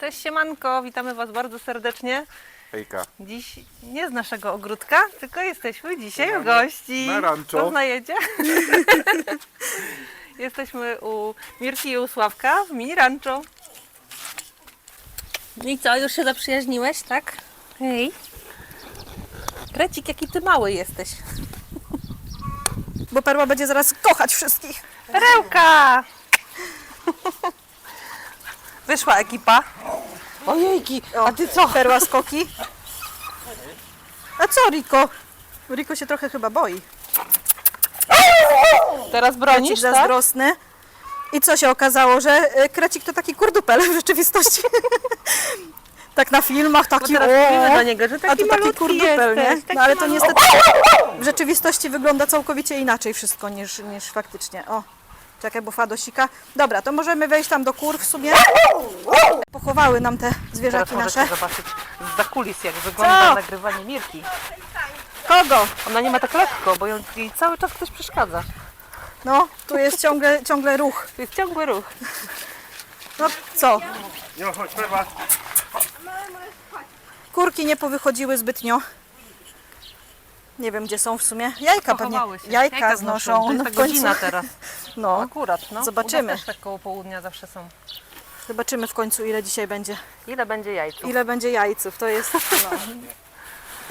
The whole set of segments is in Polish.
Cześć siemanko, witamy Was bardzo serdecznie. Hejka. Dziś nie z naszego ogródka, tylko jesteśmy dzisiaj u gości. Na rancho. Poznajecie? jesteśmy u Mirki i u Sławka w mini rancho. I co, już się zaprzyjaźniłeś, tak? Hej. Krecik, jaki ty mały jesteś. Bo Perła będzie zaraz kochać wszystkich. Perełka! Wyszła ekipa. Ojejki, a ty co? Perła skoki. A co Riko? Riko się trochę chyba boi. Teraz bronisz, Krecik tak? zazdrosny. I co się okazało, że e, Krecik to taki kurdupel w rzeczywistości. tak na filmach Bo taki teraz mówimy do niego, że a taki to taki malutki kurdupel, nie? taki No ale to malutki. niestety w rzeczywistości wygląda całkowicie inaczej wszystko niż, niż faktycznie. O, czekaj, bo Fado sika. Dobra, to możemy wejść tam do kur w sumie. Pochowały nam te Teraz zwierzaki możecie nasze. zobaczyć z zakulis, jak wygląda Co? nagrywanie Mirki. Kogo? Ona nie ma tak lekko, bo ją, jej cały czas ktoś przeszkadza. No, tu jest ciągle, ciągle ruch. To jest ciągły ruch. No co? Jo, chodź. Kurki nie powychodziły zbytnio. Nie wiem, gdzie są w sumie. Jajka pewnie. Pochowały się. Jajka, znoszą. To jest No w końcu. godzina teraz. No, Akurat, no. Zobaczymy. U nas też tak koło południa zawsze są. zobaczymy w końcu, ile dzisiaj będzie. Ile będzie jajców? Ile będzie jajców. To jest. No.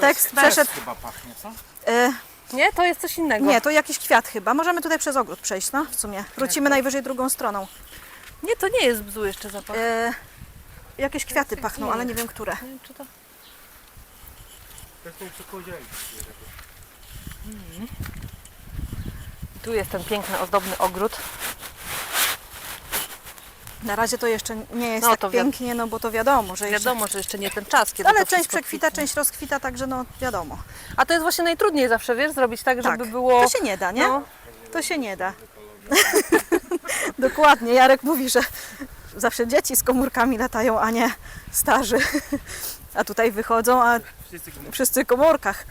Tekst przeszedł. Chyba pachnie, co? E, Nie, to jest coś innego. nie, to jakiś kwiat chyba. Możemy tutaj przez ogród przejść, no w sumie. Wrócimy najwyżej drugą stroną. nie, to nie jest bzu jeszcze zapach. E, jakieś kwiaty pachną, ale nie wiem, które. Nie wiem, czy to... Tu jest ten piękny, ozdobny ogród. Na razie to jeszcze nie jest No, tak to wi- pięknie, no bo to wiadomo, że jeszcze... Wiadomo, że jeszcze nie ten czas, kiedy Ale to część wszystko przekwita, kwitnie. część rozkwita, także no wiadomo. A to jest właśnie najtrudniej zawsze, wiesz, zrobić tak, żeby tak, było... to się nie da, nie? No, To się nie da. Dokładnie. Jarek mówi, że zawsze dzieci z komórkami latają, a nie starzy. A tutaj wychodzą, a wszyscy w komórkach.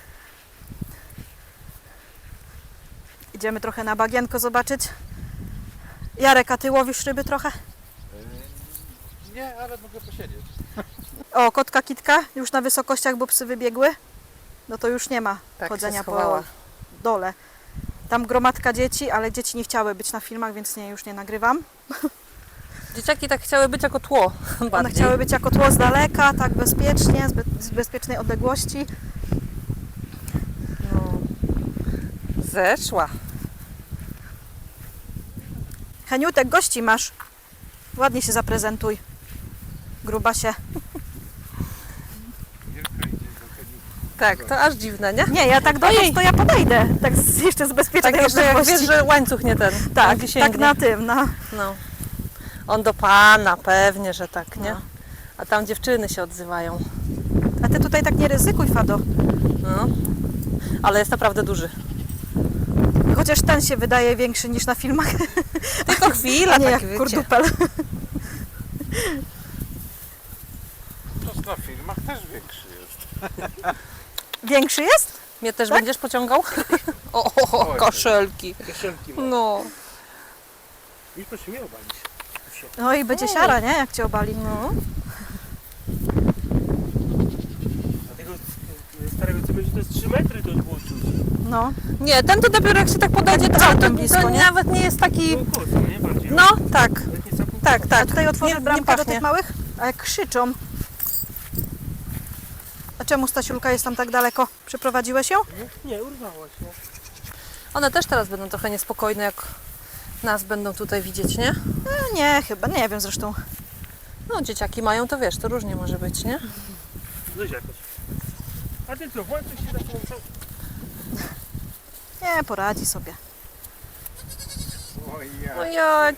Idziemy trochę na bagienko zobaczyć. Jarek, a ty łowisz ryby trochę? Nie, ale mogę posiedzieć. O, kotka kitka już na wysokościach, bo psy wybiegły. No to już nie ma Tak, chodzenia po dole. Tam gromadka dzieci, ale dzieci nie chciały być na filmach, więc nie, już nie nagrywam. Dzieciaki tak chciały być jako tło. One bardziej. chciały być jako tło z daleka, tak bezpiecznie, z, be, z bezpiecznej odległości. No. Zeszła. Heniutek, gości masz. Ładnie się zaprezentuj. Gruba się. Tak, to aż dziwne, nie? Nie, ja tak do niej to ja podejdę. Tak z, jeszcze z bezpiecznej Tak jeszcze jak odległości. wiesz, że łańcuch nie ten. tak, tak na tym, na... No. On do pana, pewnie, że tak, nie? No. A tam dziewczyny się odzywają. A ty tutaj tak nie ryzykuj, Fado. No. Ale jest naprawdę duży. Chociaż ten się wydaje większy niż na filmach, Tylko chwila, a nie tak jak wiecie. kurdupel. To na filmach też większy jest. Większy jest? Mnie też Tak? będziesz pociągał? O, o, o kaszelki. Kieszonki ma. No. Już to się nie obalić. No i będzie siara, nie? Jak cię obali. no. Dlatego starego co będzie to jest 3 metry to było czuć. No. Nie, ten to dopiero jak się tak podejdzie, to, Całkiem to, blisko, to nie? nawet nie jest taki... Było koło, nie bardziej. No, tak, Nawet nie całkiem tak, A tak. tutaj otworzę nie, nie bramkę do tych małych? A jak krzyczą. A czemu Stasiulka jest tam tak daleko? Przyprowadziłeś ją? Nie, urwała się. One też teraz będą trochę niespokojne, jak nas będą tutaj widzieć, nie? No nie, chyba, nie wiem zresztą. No, dzieciaki mają, to wiesz, to różnie może być, nie? Weź jakoś. A ty co, włączysz się zaczął Nie, poradzi sobie. Oj. No ja.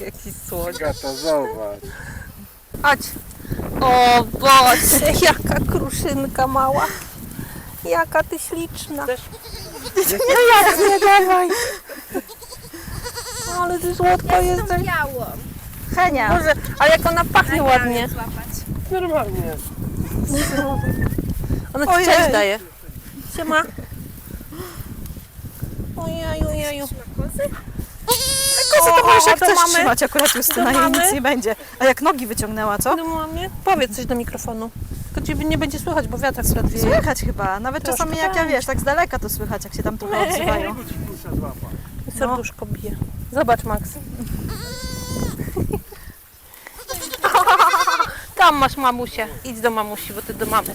Jaki słodki. Gata, zobacz. Chodź. O Boże, jaka kruszynka mała. Jaka ty śliczna. Też? No jak nie dawaj. Ale ty słodka jesteś. białą. Henia. Boże, ale jak ona pachnie ładnie. Złapać. Normalnie. Ona ci Ojej. cześć daje. Siema. Ojeju, ojeju. Kozy? co to możesz jak do chcesz mamy. trzymać, akurat Justyna Do jej mamy. nic nie będzie. A jak nogi wyciągnęła, co? No mamie, powiedz coś do mikrofonu. Tylko ciebie nie będzie słychać, bo wiatr akurat wieje. Słychać chyba, nawet Troszkę czasami jak ja tak. wiesz, tak z daleka to słychać, jak się tam tu odzywają. Tego ci kusza złapa. I serduszko bije. Zobacz, Max. Tam masz mamusię. Idź do mamusi, bo ty do mamy.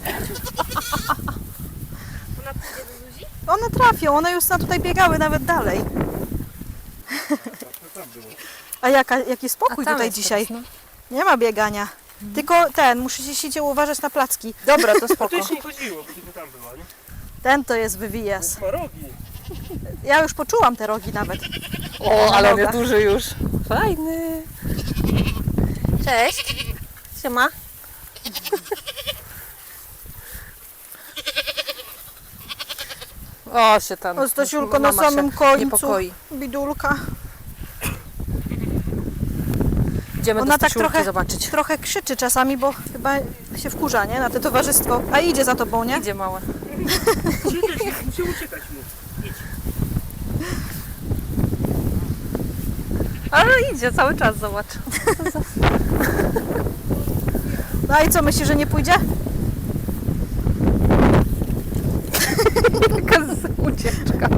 One trafią, one już na tutaj biegały nawet dalej. A jaka, jaki spokój tutaj dzisiaj. teraz, Nie ma biegania. Tylko ten, musicie uważać na placki. Dobra, to To spoko. jeszcze nie chodziło, tylko tam była, nie? Ten to jest wywijas. Ma rogi. Ja już poczułam te rogi nawet. O, ale on jest Noga. duży już. Fajny. Cześć. Siema. O, się tam. O, Stasiulko, na mama się samym końcu. Niepokoi. Bidulka. Idziemy Ona do tak trochę, zobaczyć. trochę krzyczy czasami, bo chyba się wkurza, nie? Na to towarzystwo. A idzie za tobą, nie? Idzie małe. Musi uciekać mu. Idź. Ale idzie cały czas, zobacz. No i co, myślisz, że nie pójdzie? Jaka ucieczka.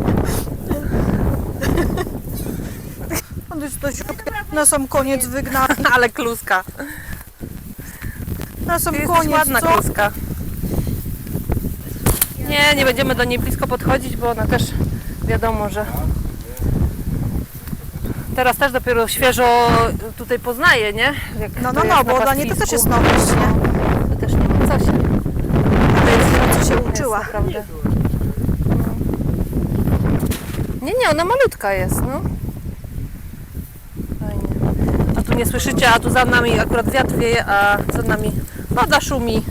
On jest Stasiulkę na sam koniec wygnał. Ale kluska. Na sam Ty koniec, ładna co? kluska. Nie, nie będziemy do niej blisko podchodzić, bo ona też wiadomo, że teraz też dopiero świeżo tutaj poznaje, nie? Jak No, to no, jest no, na bo dla niej to też jest nowość, nie? To też nie ma co się. Co się Jest uczyła. naprawdę. Nie, nie, ona malutka jest, no. Fajnie. A tu nie słyszycie, a tu za nami akurat wiatr wieje, a za nami woda szumi.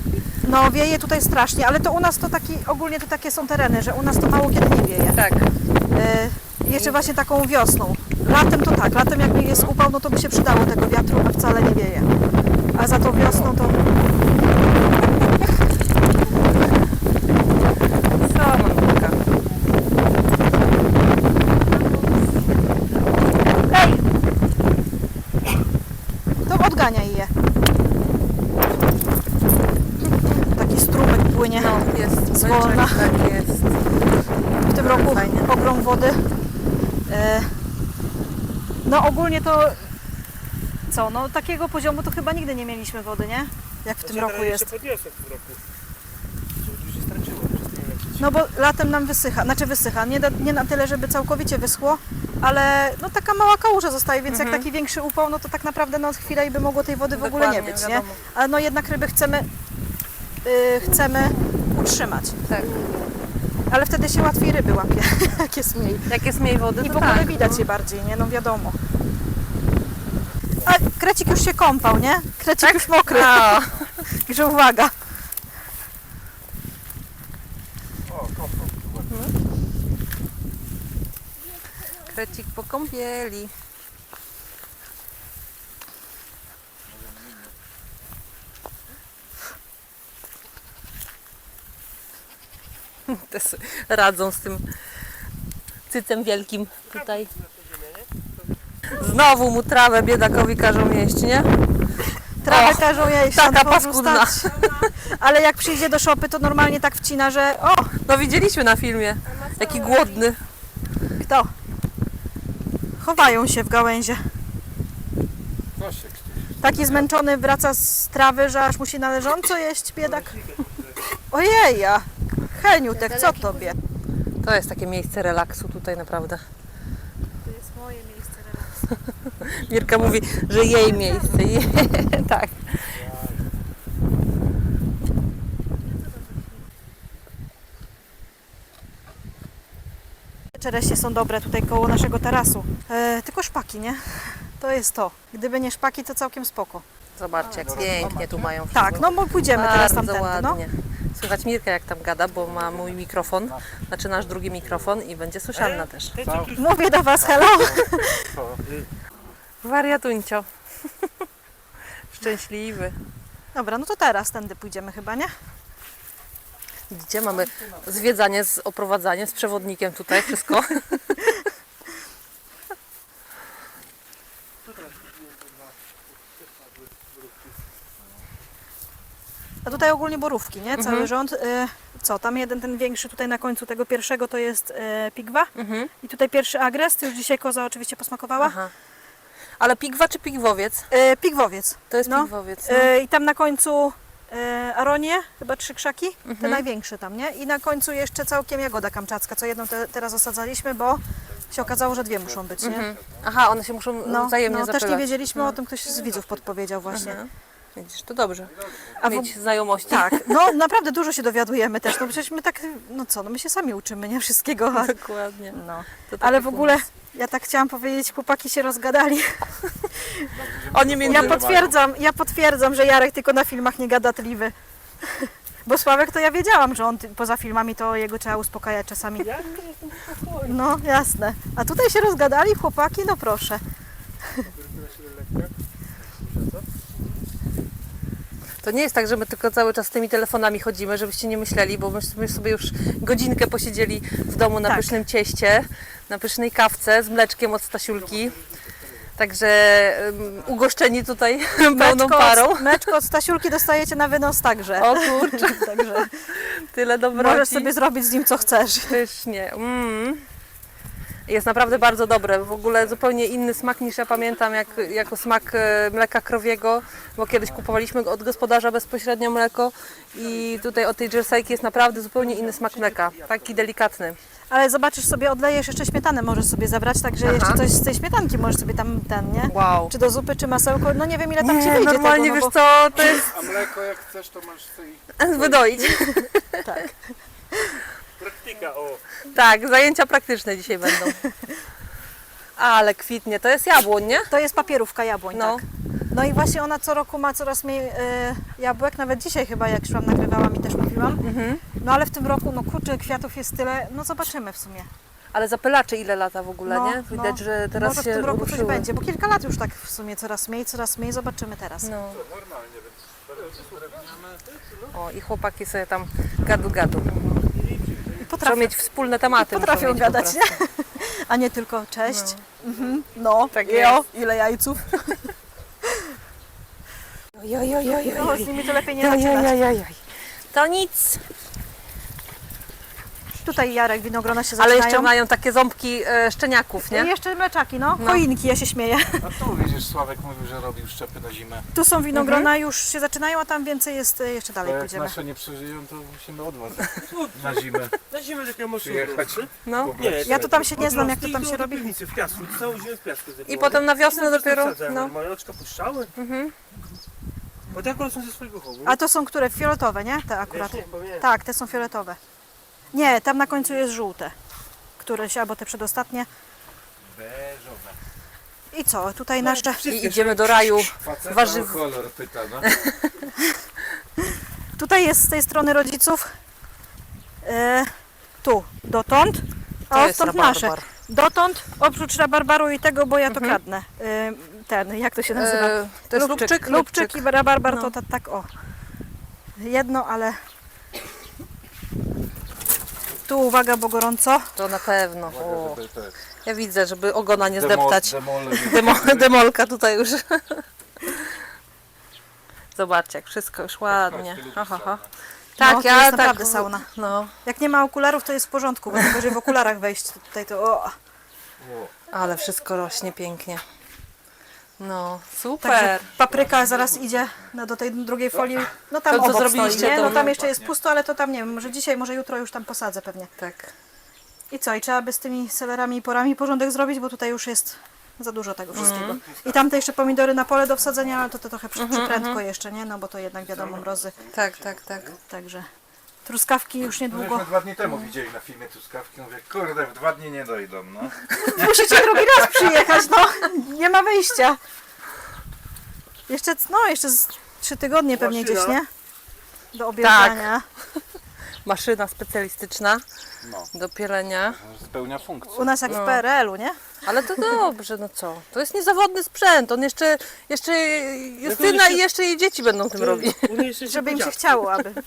No wieje tutaj strasznie, ale to u nas to taki, ogólnie to takie są tereny, że u nas to mało kiedy nie wieje. Tak. E, jeszcze właśnie taką wiosną. Latem to tak, latem jak jest upał, no to by się przydało tego wiatru, a wcale nie wieje. A za tą wiosną to Co malutka. Ej! To odganiaj je. Taki strumyk płynie. No, jest. Zwolna. Tak jest. W tym roku Fajnie. ogrom wody. E, no ogólnie to co, no takiego poziomu to chyba nigdy nie mieliśmy wody, nie? Jak w tym roku jest. się podniosę w tym roku. Już się straciło lecieć. No bo latem nam wysycha, znaczy wysycha, nie, da, nie na tyle, żeby całkowicie wyschło, ale no taka mała kałuża zostaje, więc jak taki większy upał, no to tak naprawdę no chwilę i by mogło tej wody w ogóle nie Dokładnie, być, nie? wiadomo. Ale no jednak ryby chcemy, y, chcemy utrzymać, Tak. ale wtedy się łatwiej ryby łapie, jak jest mniej. Jak jest mniej wody, I to w ogóle tak, widać no. je bardziej, nie? No wiadomo. Krecik już się kąpał, nie? Krecik już mokry, A, także uwaga. O, krecik po kąpieli. Te radzą z tym cycem wielkim tutaj. Znowu mu trawę biedakowi każą jeść, nie? Trawę każą jeść, taka na dworzu paskudna. stać. Ale jak przyjdzie do szopy, to normalnie tak wcina, że o, No widzieliśmy na filmie, jaki głodny. kto? Chowają się w gałęzie. Taki zmęczony wraca z trawy, że aż musi należąco jeść, biedak. Ojeja, Heniutek, co tobie? To jest takie miejsce relaksu tutaj naprawdę. To jest moje miejsce relaksu. Mirka mówi, że jej miejsce. Je, tak. Czereśnie są dobre tutaj koło naszego tarasu. E, tylko szpaki, nie? To jest to. Gdyby nie szpaki, to całkiem spoko. Zobaczcie, jak pięknie tu mają wszystko. Tak, no bo pójdziemy teraz tamtędy, no. ładnie. Słychać Mirkę jak tam gada, bo ma mój mikrofon, znaczy nasz drugi mikrofon i będzie słyszalna też. Mówię do Was, hello. Wariatuncio. Szczęśliwy. Dobra, no to teraz tędy pójdziemy chyba, nie? Widzicie, mamy zwiedzanie, z oprowadzanie z przewodnikiem tutaj, wszystko. A tutaj ogólnie borówki, nie? Cały mhm. rząd. Y, co, tam jeden ten większy tutaj na końcu tego pierwszego to jest y, pigwa. Mhm. I tutaj pierwszy agres, ty już dzisiaj koza oczywiście posmakowała. Aha. Ale pigwa czy pigwowiec? Y, pigwowiec. To jest No. pigwowiec. No. Y, I tam na końcu y, aronie, chyba trzy krzaki, te Mhm. największe tam, nie? I na końcu jeszcze całkiem jagoda kamczacka, co jedną te, teraz osadzaliśmy, bo się okazało, że dwie muszą być, nie? Mhm. Aha, one się muszą No, wzajemnie no też nie zapylać. wiedzieliśmy o tym, ktoś z widzów podpowiedział właśnie. Mhm. Widzisz, to dobrze. A w- Mieć znajomości. Tak, no naprawdę dużo się dowiadujemy też, no przecież my tak, no co, no my się sami uczymy, nie? Wszystkiego. A, Dokładnie. no. To taki Ale w ogóle, pomysł. Ja tak chciałam powiedzieć, chłopaki się rozgadali. Oni między... Ja potwierdzam, ja potwierdzam, że Jarek tylko na filmach nie gadatliwy. Bo Sławek to ja wiedziałam, że on ty- poza filmami to jego trzeba uspokajać czasami. Ja nie jestem spokojny. No, jasne. A tutaj się rozgadali chłopaki, no proszę. To nie jest tak, że my tylko cały czas z tymi telefonami chodzimy, żebyście nie myśleli, bo myśmy sobie już godzinkę posiedzieli w domu na Tak. pysznym cieście, na pysznej kawce z mleczkiem od Stasiulki. Także um, ugoszczeni tutaj pełną parą. Od, meczko od Stasiulki dostajecie na wynos także. O kurczę, Także tyle dobroci. możesz sobie zrobić z nim co chcesz. Pysznie. Mm. Jest naprawdę bardzo dobre. W ogóle zupełnie inny smak niż ja pamiętam, jak, jako smak e, mleka krowiego, bo kiedyś kupowaliśmy od gospodarza bezpośrednio mleko i tutaj od tej jerseyki jest naprawdę zupełnie inny smak mleka. Taki delikatny. Ale zobaczysz sobie, odlejesz jeszcze śmietanę, możesz sobie zabrać, także Aha. jeszcze coś z tej śmietanki możesz sobie tam ten, nie? Wow. Czy do zupy, czy masełko, no nie wiem ile tam ci Nie, wyjdzie normalnie tego, wiesz no co, to jest A mleko jak chcesz, to masz sobie... wydoić. bo, tak. Praktyka, o. Tak, zajęcia praktyczne dzisiaj będą. Ale kwitnie, to jest jabłoń, nie? To jest papierówka jabłoń, No. tak. No i właśnie ona co roku ma coraz mniej e, jabłek, nawet dzisiaj chyba jak szłam nagrywałam i też mówiłam. Mhm. No ale w tym roku, no kurczę, kwiatów jest tyle, no zobaczymy w sumie. Ale zapylacze ile lata w ogóle, No, nie? Widać, no. że teraz Może w się tym roku coś będzie, bo kilka lat już tak w sumie coraz mniej, coraz mniej, zobaczymy teraz. No. Normalnie, więc O, i chłopaki sobie tam gadu gadu. Potrafią, mieć wspólne tematy. potrafią po gadać, prostu. nie? A nie tylko cześć. Mhm. No, Tak jo, ile jajców. Oj, oj, oj, oj, No, oj. z nimi to lepiej nie Oj, oj, zaczynać. oj, oj, oj. To nic. Tutaj Jarek winogrona się Ale zaczynają. jeszcze mają takie ząbki e, szczeniaków, I nie? jeszcze mleczaki, no. No. Choinki, ja się śmieję. A tu widzisz, Sławek mówił, że robił szczepy na zimę. Tu są winogrona, Mhm. już się zaczynają, a tam więcej jest, e, jeszcze To dalej jak pójdziemy. nasze nie przeżyją, to musimy od was na zimę Na zimę taka maszyna. przyjechać. No. Nie, Ja tu tam się nie znam, jak to I tam się robi. piwnicy, w piasku, całą zimę w piasku I potem na wiosnę No, dopiero. No. Moje oczka puszczały. Mhm. Bo te akurat są ze swojego chowu. A to są które? Fioletowe, nie? Te akurat. Wiesz, nie, pamiętam. Tak, te są fioletowe. Nie, tam na końcu jest żółte. Któreś, albo te przedostatnie. Beżowe. I co? Tutaj nasz... I idziemy do raju. Warzyw- kolor pyta, no. Tutaj jest z tej strony rodziców. E, tu, dotąd. A odtąd nasze. Dotąd, oprócz rabarbaru i tego, bo ja to Mhm. kradnę. E, ten, jak to się nazywa? E, to jest lubczyk. Lubczyk i rabarbar No. to tak, tak o. Jedno, ale... Tu uwaga, bo gorąco. To na pewno. O. Żeby te Ja widzę, żeby ogona nie demo- zdeptać. demole nie- Demo, demolka tutaj już. Zobaczcie, jak wszystko już ładnie. Ty lubisz. Tak, no, to ja jest tak. naprawdę sauna. No, Jak nie ma okularów, to jest w porządku, bo w okularach wejść tutaj to... O. O, ale wszystko rośnie pięknie. No, Także super. papryka zaraz idzie no, do tej drugiej folii. No tam To co obok zrobiliście, stoi, nie? to- No tam jeszcze jest pusto, ale to tam nie wiem, może dzisiaj, może jutro już tam posadzę pewnie. Tak. I co? I trzeba by z tymi selerami i porami porządek zrobić, bo tutaj już jest za dużo tego Mhm. wszystkiego. I tamte jeszcze pomidory na pole do wsadzenia, ale to, to trochę przy, przyprędko jeszcze, nie? No bo to jednak wiadomo mrozy. Tak, tak, tak. Także truskawki już No niedługo. żeśmy dwa dni temu widzieli na filmie truskawki, mówię, kurde, w dwa dni nie dojdą, no. Musicie drugi raz przyjechać, no. Nie ma wyjścia. Jeszcze, no, jeszcze z trzy tygodnie pewnie Maszyna. gdzieś, nie? Do obierania. Maszyna specjalistyczna No, do pielenia. spełnia funkcję. U nas jak w No. PRL-u, nie? Ale to dobrze, no co? To jest niezawodny sprzęt. On jeszcze, jeszcze Justyna jeszcze- i jeszcze jej dzieci będą tym robić. Żeby im się chciało, aby.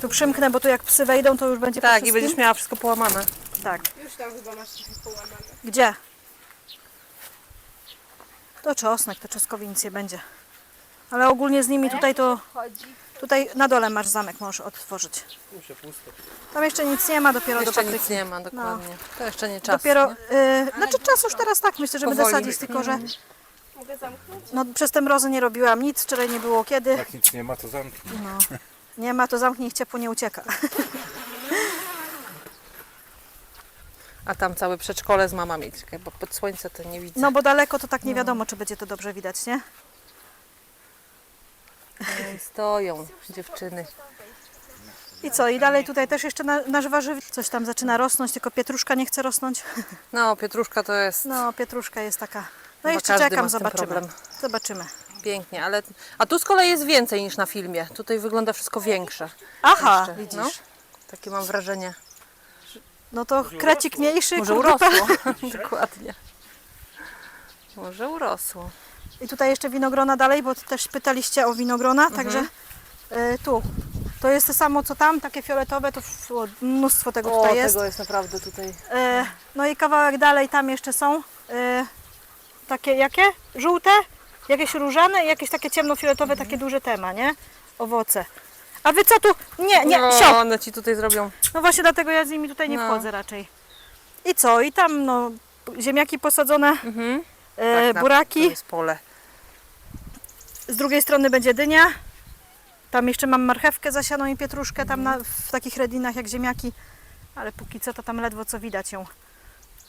Tu przymknę, bo tu jak psy wejdą, to już będzie Tak, i będziesz miała wszystko połamane. Tak. Gdzie? To czosnek, to czoskowi nic nie będzie. Ale ogólnie z nimi tutaj to... Tutaj na dole masz zamek, możesz otworzyć. Muszę pusto. Tam jeszcze nic nie ma, dopiero do Jeszcze Patryka. nic nie ma, dokładnie. To jeszcze nie czas. Dopiero, nie? y, znaczy czas już teraz tak, myślę, że będę Powoli. sadzić, tylko że no, przez te mrozy nie robiłam nic, wczoraj nie było kiedy. Jak nic nie ma, to zamknij. Nie ma, to zamknij, ciepło nie ucieka. A tam całe przedszkole z mamami, bo pod słońce to nie widzę. No bo daleko to tak nie wiadomo, czy będzie to dobrze widać, nie? Stoją dziewczyny. I co, i dalej tutaj też jeszcze na, nasz warzyw, coś tam zaczyna rosnąć, tylko pietruszka nie chce rosnąć. No, pietruszka to jest No, pietruszka jest taka. No Chyba jeszcze każdy czekam, ma z tym zobaczymy. problem. Zobaczymy. Pięknie, ale... A tu z kolei jest więcej niż na filmie. Tutaj wygląda wszystko większe. Aha, Jeszcze, widzisz. no. Takie mam wrażenie. No to krecik mniejszy, Może urosło. Dokładnie. Może urosło. I tutaj jeszcze winogrona dalej, bo też pytaliście o winogrona, Mhm. także y, tu. To jest to samo co tam, takie fioletowe, to f- o, mnóstwo tego tutaj jest. tego jest naprawdę tutaj. Y, no i kawałek dalej tam jeszcze są. y, takie jakie? Żółte? Jakieś różane i jakieś takie ciemnofioletowe, Mhm. takie duże tema, nie? Owoce. A wy co tu? Nie, nie, no, sio. one ci tutaj zrobią. No właśnie dlatego ja z nimi tutaj nie No. wchodzę raczej. I co? I tam no ziemniaki posadzone, Mhm. e, Tak, buraki. To jest pole. Z drugiej strony będzie dynia. Tam jeszcze mam marchewkę zasianą i pietruszkę tam na, w takich redinach jak ziemniaki. Ale póki co to tam ledwo co widać ją.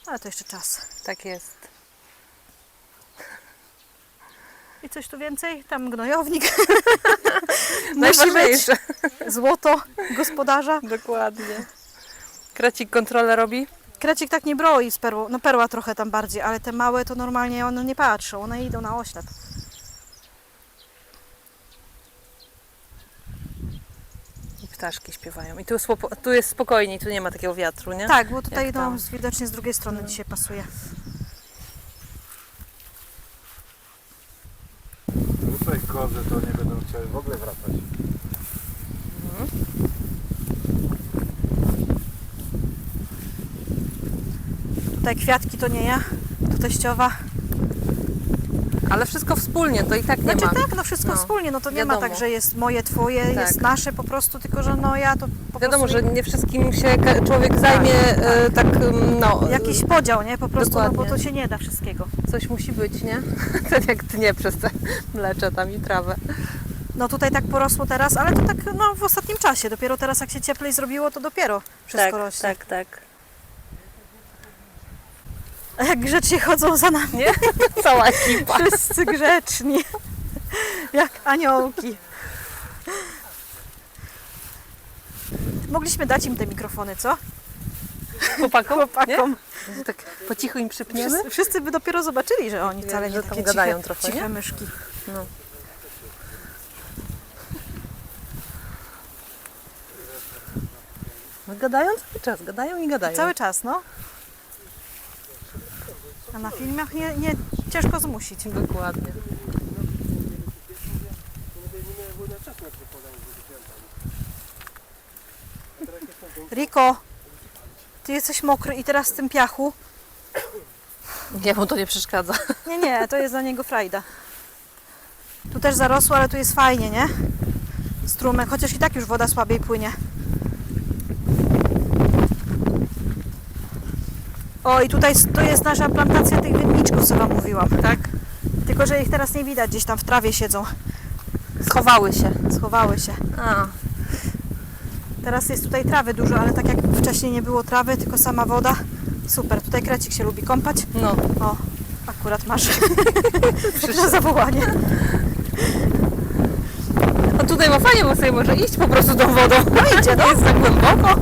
Ale to jeszcze czas. Tak jest. I coś tu więcej? Tam gnojownik. Najważniejsze. złoto gospodarza. Dokładnie. Krecik kontrolę robi? Krecik tak nie broi z perłą. No perła trochę tam bardziej, ale te małe to normalnie one nie patrzą. One idą na oślep. I ptaszki śpiewają. I tu, tu jest spokojniej, tu nie ma takiego wiatru, nie? Tak, bo tutaj Jak no, tam? widocznie z drugiej strony dzisiaj pasuje. Kozy to nie będą chciały w ogóle wracać. Tutaj kwiatki to nie ja, to teściowa. Ale wszystko wspólnie, to i tak nie Znaczy ma. tak, no wszystko No, wspólnie, no to nie ma wiadomo. tak, że jest moje, twoje, Tak. jest nasze po prostu, tylko że no ja to po Wiadomo, prostu że nie wszystkim się człowiek zajmie e, tak, mm, no, jakiś podział, nie? Po prostu, no bo Dokładnie. to się nie da wszystkiego. coś musi być, nie? Tak jak tnie przez te mlecze tam i trawę. No tutaj tak porosło teraz, ale to tak no w ostatnim czasie, dopiero teraz jak się cieplej zrobiło, to dopiero wszystko rośnie. tak, tak. Jak grzecznie chodzą za nami, Nie? Cała ekipa. wszyscy grzeczni, jak aniołki. Mogliśmy dać im te mikrofony, co? Chłopakom? Chłopakom. Nie? Tak po cichu im przypniemy? Wszyscy, wszyscy by dopiero zobaczyli, że oni wcale nie że takie gadają ciche, trochę, ciche nie? myszki. No. No gadają cały czas, gadają i gadają. Cały czas, no. A na filmach nie, nie ciężko zmusić. Dokładnie. Riko, ty jesteś mokry i teraz w tym piachu. Nie, mu to nie przeszkadza. Nie, nie, to jest dla niego frajda. Tu też zarosło, ale tu jest fajnie, nie? Strumek, chociaż i tak już woda słabiej płynie. O, i tutaj to jest nasza plantacja tych winniczków, co Wam mówiłam. Tak? Tylko, że ich teraz nie widać, gdzieś tam w trawie siedzą. Schowały się. Schowały się. A, Teraz jest tutaj trawy dużo, ale tak jak wcześniej nie było trawy, tylko sama woda. Super, tutaj krecik się lubi kąpać. no. O, akurat masz na zawołanie. A tutaj ma fajnie, bo sobie może iść po prostu tą wodą. No idzie, no. Jest tak głęboko.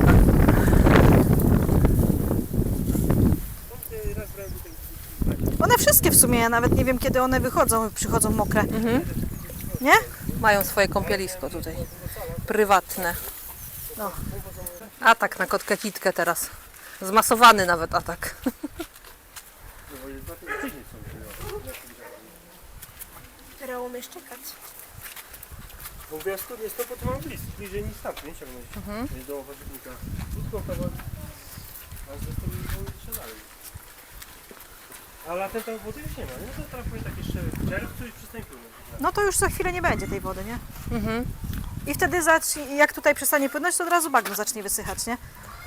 One wszystkie w sumie, ja nawet nie wiem kiedy one wychodzą, przychodzą mokre. Nie? Mają swoje kąpielisko tutaj. Prywatne. No. Atak na kotkę kitkę teraz. Zmasowany nawet atak. Teraz umiesz czekać. Bo ja skąd jest to, bo to mam blisko, bliżej niż tam, nie ciągnąć Mhm. do warzywnika. Krótko kawałek, a zresztą nie dalej. A latem tam wody już nie ma, nie? To trafuje tak jeszcze w czerwcu i przestań płynąć. No to już za chwilę nie będzie tej wody, nie? Mhm. I wtedy zacznie, jak tutaj przestanie płynąć, to od razu bagno zacznie wysychać, nie?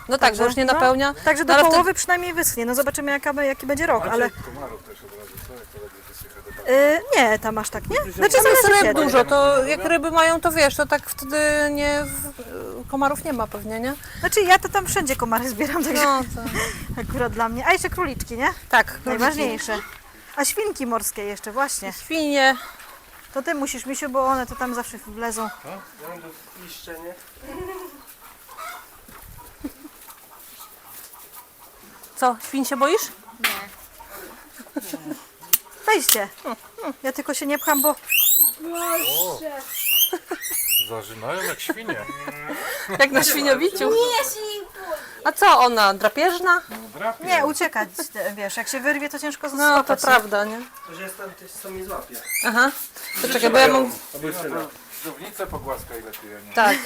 No tak, bo już nie no, napełnia. Także do No ale wtedy- połowy przynajmniej wyschnie. No zobaczymy jaka, jaki będzie rok, ale Komarów też od razu, co? Jak to ledwo wysycha, to tak. y, nie, tam aż tak, nie? Znaczy Tam jest zależy ryb kiedy. dużo, to jak ryby mają, to wiesz, to tak wtedy nie, w- komarów nie ma pewnie, nie? Znaczy ja to tam wszędzie komary zbieram, także No, to... akurat dla mnie. A jeszcze króliczki, nie? Tak, Najważniejsze. A świnki morskie jeszcze, właśnie. Świnie. To ty musisz, Misiu, bo one to tam zawsze wlezą. Ja mam do piszczenie. Co, świn się boisz? Weźcie. Ja tylko się nie pcham, bo Zażynają jak świnie. Jak na świniowiciu. Nie, ja się boję. A co ona, drapieżna? Drapie. nie, uciekać, wiesz, jak się wyrwie, to ciężko No, to złapać. prawda, nie? To, że jest tam też co mi złapie. Aha. To czekaj, bo ja mam... Syna. Żownicę pogłaskaj lepiej, a nie. Tak.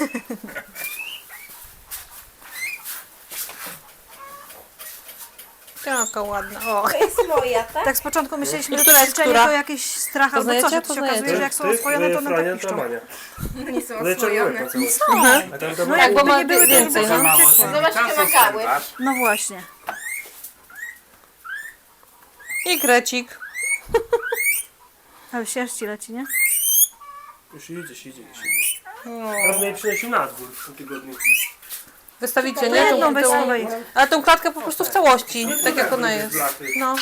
Jaka ładna. O. To jest moja, tak? Tak z początku myśleliśmy, że która to jest życzenie która? to jakiś strach albo Poznajecie? coś, a to się Poznajecie? okazuje, że jak są To jest, oswojone, to e, one tak to piszczą. Mania. Nie są czerwone oswojone. całe. A tam to No Jak jakby ma nie były, to więcej, no. było uciekło. Zobacz, jakie magały. No właśnie. I krecik. Ale sierści leci, nie? Już idzie, idzie, idzie. Raz mnie przynosił na dwór w tym tygodniu. Wystawicie, nie? Jedną Tą, weź tą, sobie. ale tą klatkę po prostu w całości, tak jak ona jest. No.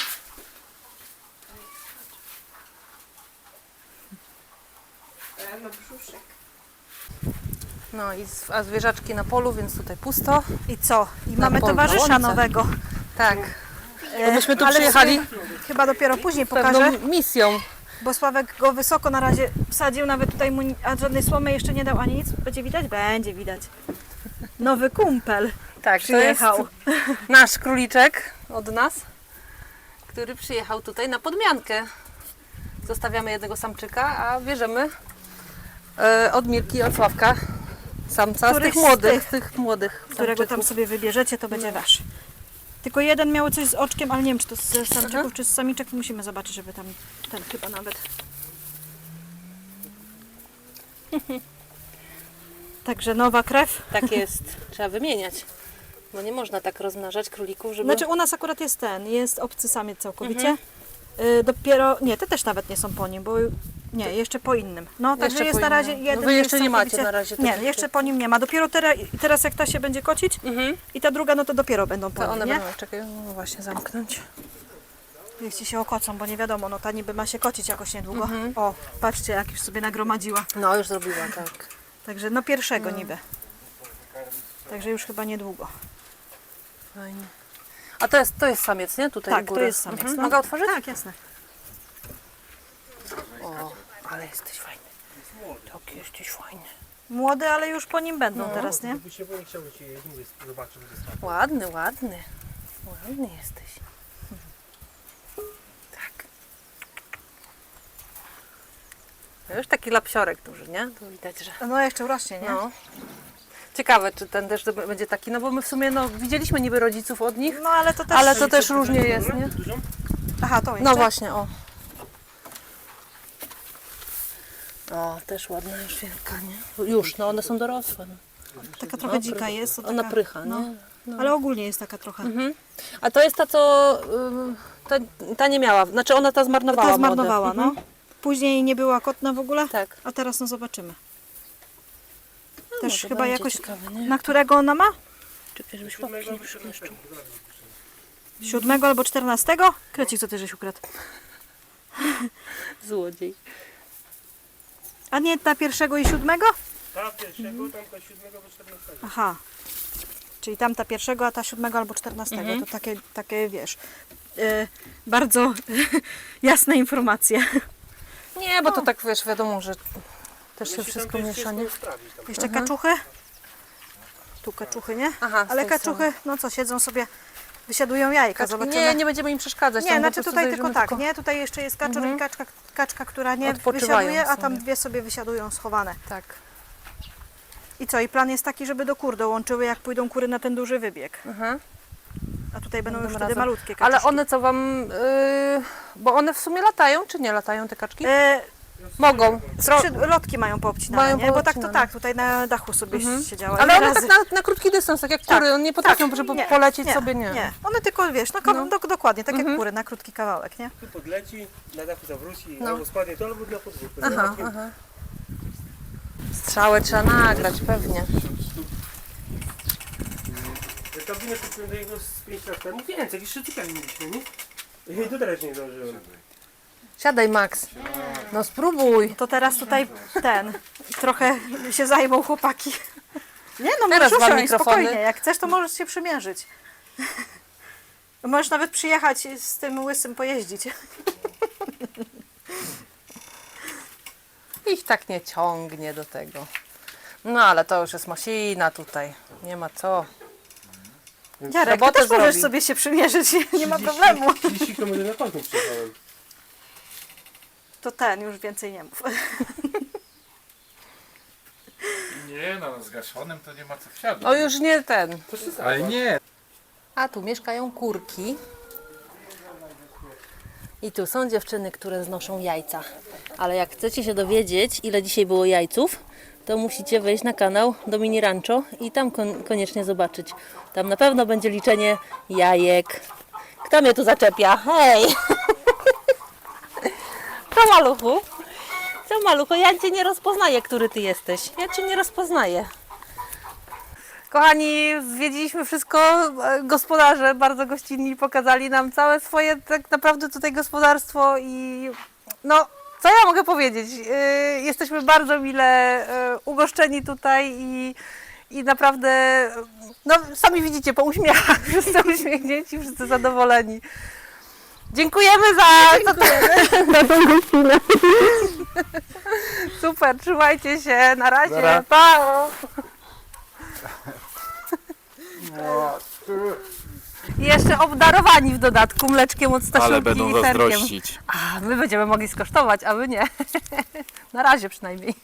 E, Ma brzuszek. No i z, a zwierzaczki na polu, więc tutaj pusto. I co? I mamy pol- towarzysza łące. nowego. Tak. E, myśmy tu ale przyjechali Chyba dopiero później pewną pokażę, misją. bo Sławek go wysoko na razie wsadził, nawet tutaj mu ni- a żadnej słomy jeszcze nie dał ani nic. Będzie widać? Będzie widać. Nowy kumpel Tak, to jest przyjechał. nasz króliczek od nas, który przyjechał tutaj na podmiankę. Zostawiamy jednego samczyka, a bierzemy e, od Mirki i od Sławka samca z Któryś tych z młodych, tych, z tych młodych którego tam samczyków. sobie wybierzecie, to będzie wasz. Tylko jeden miał coś z oczkiem, ale nie wiem, czy to z samczyków, czy z samiczek. Musimy zobaczyć, żeby tam ten chyba nawet. Także nowa krew. Tak jest, trzeba wymieniać. Bo nie można tak rozmnażać królików, żeby... Znaczy u nas akurat jest ten, jest obcy samiec całkowicie. Y, dopiero, nie, te też nawet nie są po nim, bo nie, jeszcze po innym. No, także jest na razie innym. jeden. No wy jeszcze nie macie na razie Nie, jeszcze po nim nie ma. Dopiero teraz, teraz jak ta się będzie kocić Mhm. i ta druga, no to dopiero będą po To nim, one nie? będą, czekaj, no właśnie zamknąć. Niech ci się okocą, bo nie wiadomo, no ta niby ma się kocić jakoś niedługo. Mhm. O, patrzcie, jak już sobie nagromadziła. No już zrobiła, tak. Także no pierwszego Mm. niby. Także już chyba niedługo. Fajnie. A to jest, to jest samiec, nie? Tutaj Tak, u to góry. jest samiec. Mhm. No. Mogę otworzyć? Tak, jasne. Ale jesteś fajny. Tak, jesteś fajny. Młody, ale już po nim będą No. teraz, nie? Się bo nie że jest Ładny, ładny. Ładny jesteś. Tak. No Już taki lapsiorek duży, nie? Tu widać, że... No jeszcze urośnie, nie? No. Ciekawe, czy ten też będzie taki, no bo my w sumie no, widzieliśmy niby rodziców od nich, No ale to też... ale to też różnie jest, nie? Dużą? Aha, to jeszcze? No właśnie, o. O, też ładna już wielka, nie? Już, no one są dorosłe. No. Taka trochę dzika jest. To Ona taka, prycha, no. nie? No. Ale ogólnie jest taka trochę. Mhm. A to jest ta, co... ym, Ta, ta nie miała, znaczy ona ta zmarnowała Ta zmarnowała, Mhm. no. Później nie była kotna w ogóle, Tak. a teraz no zobaczymy. No, Też chyba jakoś... Ciekawe? Na którego ona ma? Czekaj, żebyś łapki nie przykleszczył. Siódmego albo czternastego? Krecik, co ty żeś ukradł? Złodziej. A nie na pierwszego i siódmego? Ta pierwszego, tamta siódmego do czternastego. Aha. Czyli tamta pierwszego, a ta siódmego albo czternastego. Mhm. To takie, takie wiesz, e, bardzo jasne informacje. Nie, bo to tak wiesz, wiadomo, że też się Jeśli wszystko tam to jest miesza, nie? ciężko strawić tam. Jeszcze Mhm. kaczuchy. Tu kaczuchy, nie? Aha, z Ale tej kaczuchy, no co, siedzą sobie, wysiadują jajka, zobaczymy. Nie, nie będziemy im przeszkadzać. Nie, tam znaczy tutaj tylko tak, nie? Tutaj jeszcze jest kaczor Mhm. i kaczka, kaczka, która nie wysiaduje, a tam dwie sobie wysiadują schowane. Tak. I co? I plan jest taki, żeby do kur dołączyły, jak pójdą kury na ten duży wybieg. Aha. A tutaj będą już Tym wtedy razem. malutkie Ale kaczuszki. one co wam... Yy, bo one w sumie latają, czy nie latają te kaczki? E, Mogą. skrzyd- lotki mają poobcinane, Mają nie? Bo tak to poobcinane. tak, tutaj na dachu sobie siedziała. Ale one tak na, na krótki dystans, tak jak kury, one nie potrafią żeby nie, polecieć sobie, nie. Nie, one tylko, wiesz, no, No. do, dokładnie, tak jak kury, na krótki kawałek, nie? Tu podleci, na dachu zawróci, No. albo spadnie to, albo na podwórku. Aha, aha. Strzałę trzeba nagrać, pewnie. Kabinę kupiłem do niego z 5 lat temu, więcej, 3 tysiące mieliśmy, nie? I do teraz nie zdążyłem. Siadaj, Max. No spróbuj. To teraz tutaj ten, trochę się zajmą chłopaki. Nie no, Teraz możesz dwa usiąść, mikrofony. spokojnie, jak chcesz to możesz się przymierzyć. Możesz nawet przyjechać z tym łysym pojeździć. Ich tak nie ciągnie do tego. No ale to już jest masina tutaj. Nie ma co. Jarek, ty Robotę też możesz zrobi. sobie się przymierzyć, nie, ma problemu. 30 km na przyjechałem. To ten, już więcej nie mów. Nie no, zgaszonym to nie ma co wsiadać. O już nie ten. Ale nie. A tu mieszkają kurki. I tu są dziewczyny, które znoszą jajca. Ale jak chcecie się dowiedzieć, ile dzisiaj było jajców, to musicie wejść na kanał Domini Rancho i tam kon- koniecznie zobaczyć. Tam na pewno będzie liczenie jajek. Kto mnie tu zaczepia? Hej! Co maluchu? Co maluchu? Ja cię nie rozpoznaję, który ty jesteś. Ja cię nie rozpoznaję. Kochani, zwiedziliśmy wszystko. e, Gospodarze bardzo gościnni pokazali nam całe swoje tak naprawdę tutaj gospodarstwo i no, co ja mogę powiedzieć? Yy, Jesteśmy bardzo mile yy, ugoszczeni tutaj i, i naprawdę, no sami widzicie po uśmiechach, wszyscy uśmiechnięci, wszyscy zadowoleni. Dziękujemy za, za, za tą gościnę. Super, trzymajcie się, na razie, Nara. pa! No. I jeszcze obdarowani w dodatku mleczkiem od Stasiulki Ale będą i serkiem. zazdrościć. A, my będziemy mogli skosztować, a wy nie. Na razie przynajmniej.